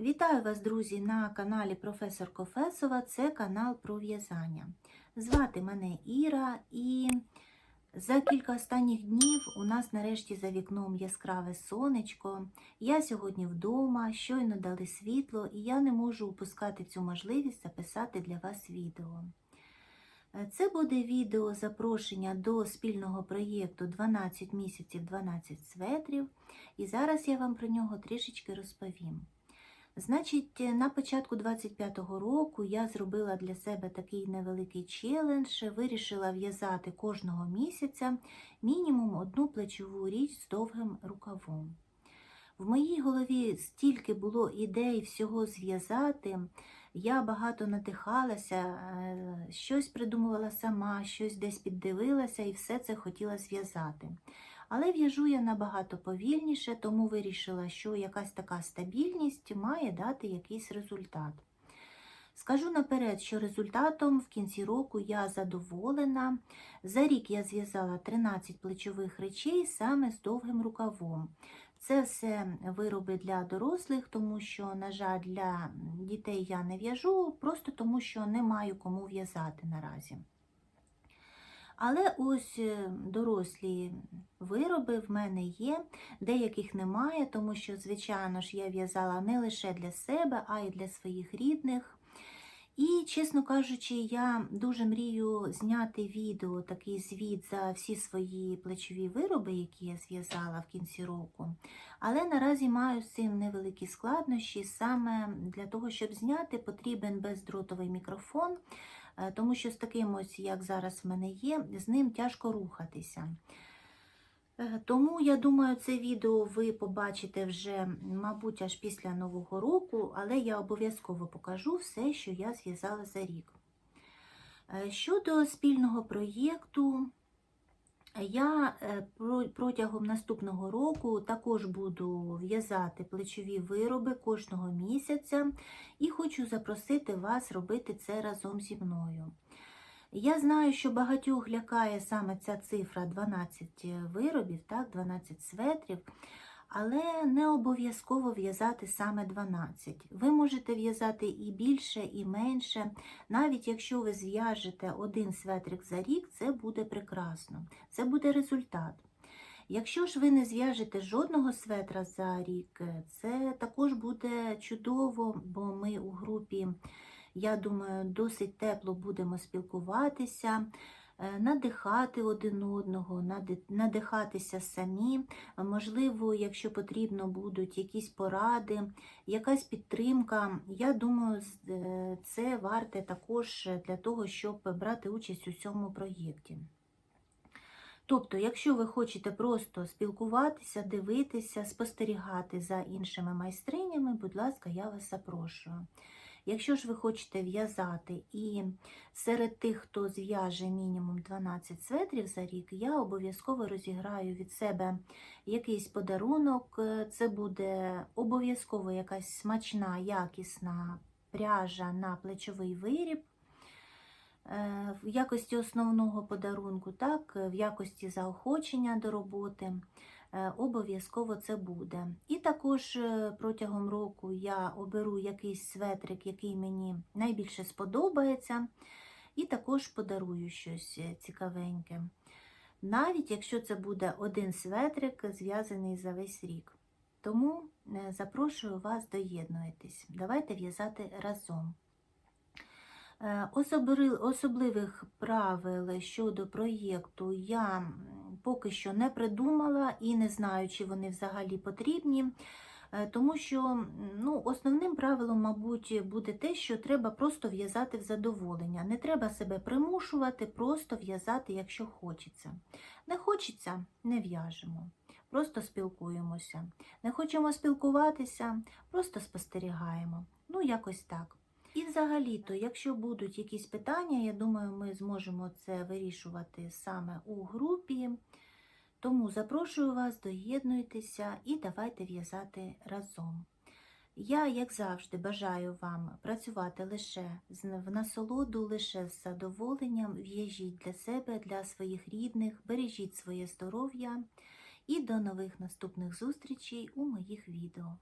Вітаю вас, друзі, на каналі Професор Кофесова. Це канал про в'язання. Звати мене Іра, і за кілька останніх днів у нас нарешті за вікном яскраве сонечко. Я сьогодні вдома, щойно дали світло, і я не можу упускати цю можливість записати для вас відео. Це буде відео запрошення до спільного проєкту 12 місяців 12 светрів, і зараз я вам про нього трішечки розповім. Значить, на початку 25-го року я зробила для себе такий невеликий челендж, вирішила в'язати кожного місяця мінімум одну плечову річ з довгим рукавом. В моїй голові стільки було ідей всього зв'язати, я багато надихалася, щось придумувала сама, щось десь піддивилася і все це хотіла зв'язати. Але в'яжу я набагато повільніше, тому вирішила, що якась така стабільність має дати якийсь результат. Скажу наперед, що результатом в кінці року я задоволена. За рік я зв'язала 13 плечових речей саме з довгим рукавом. Це все вироби для дорослих, тому що, на жаль, для дітей я не в'яжу, просто тому що не маю кому в'язати наразі. Але ось е, дорослі вироби в мене є, деяких немає, тому що, звичайно ж, я в'язала не лише для себе, а й для своїх рідних. І, чесно кажучи, я дуже мрію зняти відео, такий звіт за всі свої плечові вироби, які я зв'язала в кінці року. Але наразі маю з цим невеликі складнощі. Саме для того, щоб зняти, потрібен бездротовий мікрофон, тому що з таким ось, як зараз в мене є, з ним тяжко рухатися. Тому, я думаю, це відео ви побачите вже, мабуть, аж після Нового року, але я обов'язково покажу все, що я зв'язала за рік. Щодо спільного проєкту, я протягом наступного року також буду в'язати плечові вироби кожного місяця і хочу запросити вас робити це разом зі мною. Я знаю, що багатьох лякає саме ця цифра 12 виробів, так, 12 светрів, але не обов'язково в'язати саме 12. Ви можете в'язати і більше, і менше. Навіть якщо ви зв'яжете один светрик за рік, це буде прекрасно, це буде результат. Якщо ж ви не зв'яжете жодного светра за рік, це також буде чудово, бо ми у групі. Я думаю, досить тепло будемо спілкуватися, надихати один одного, надихатися самі. Можливо, якщо потрібно будуть якісь поради, якась підтримка. Я думаю, це варте також для того, щоб брати участь у цьому проєкті. Тобто, якщо ви хочете просто спілкуватися, дивитися, спостерігати за іншими майстринями, будь ласка, я вас запрошую. Якщо ж ви хочете в'язати і серед тих, хто зв'яже мінімум 12 светрів за рік, я обов'язково розіграю від себе якийсь подарунок. Це буде обов'язково якась смачна, якісна пряжа на плечовий виріб. Е, в якості основного подарунку, так, в якості заохочення до роботи. Е, обов'язково це буде. І також е, протягом року я оберу якийсь светрик, який мені найбільше сподобається, і також подарую щось е, цікавеньке. Навіть якщо це буде один светрик, зв'язаний за весь рік. Тому запрошую вас доєднуйтесь. Давайте в'язати разом. Особливих правил щодо проєкту я поки що не придумала і не знаю, чи вони взагалі потрібні. Е, тому що ну, основним правилом, мабуть, буде те, що треба просто в'язати в задоволення. Не треба себе примушувати, просто в'язати, якщо хочеться. Не хочеться, не в'яжемо, просто спілкуємося. Не хочемо спілкуватися, просто спостерігаємо. Ну, якось так. І взагалі-то, якщо будуть якісь питання, я думаю, ми зможемо це вирішувати саме у групі. Тому запрошую вас, доєднуйтеся і давайте в'язати разом. Я, як завжди, бажаю вам працювати лише в насолоду, лише з задоволенням, в'яжіть для себе, для своїх рідних, бережіть своє здоров'я і до нових наступних зустрічей у моїх відео.